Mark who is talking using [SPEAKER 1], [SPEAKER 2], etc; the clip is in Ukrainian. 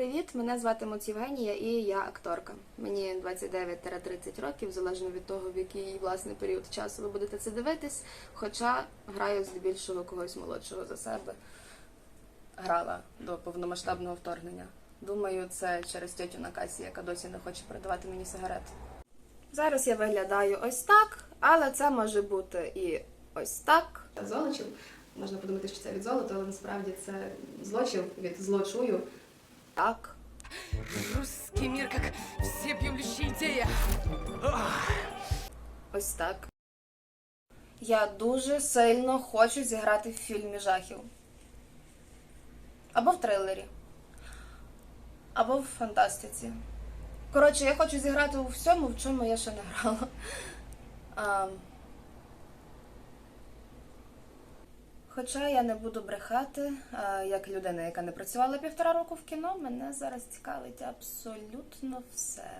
[SPEAKER 1] привіт! Мене звати Моць Євгенія і я акторка. Мені 29-30 років, залежно від того, в який власне період часу ви будете це дивитись. Хоча граю здебільшого когось молодшого за себе. Грала до повномасштабного вторгнення. Думаю, це через тетю на касі, яка досі не хоче продавати мені сигарет. Зараз я виглядаю ось так, але це може бути і ось так. Золочів. Можна подумати, що це від золота, але насправді це злочів від злочую. Так.
[SPEAKER 2] Русский мир как всеобъемлющая идея.
[SPEAKER 1] Ось так. Я дуже сильно хочу зіграти в фільмі жахів. Або в трилері. Або в фантастиці. Коротше, я хочу зіграти у всьому, в чому я ще не грала. А, Хоча я не буду брехати, як людина, яка не працювала півтора року в кіно, мене зараз цікавить абсолютно все.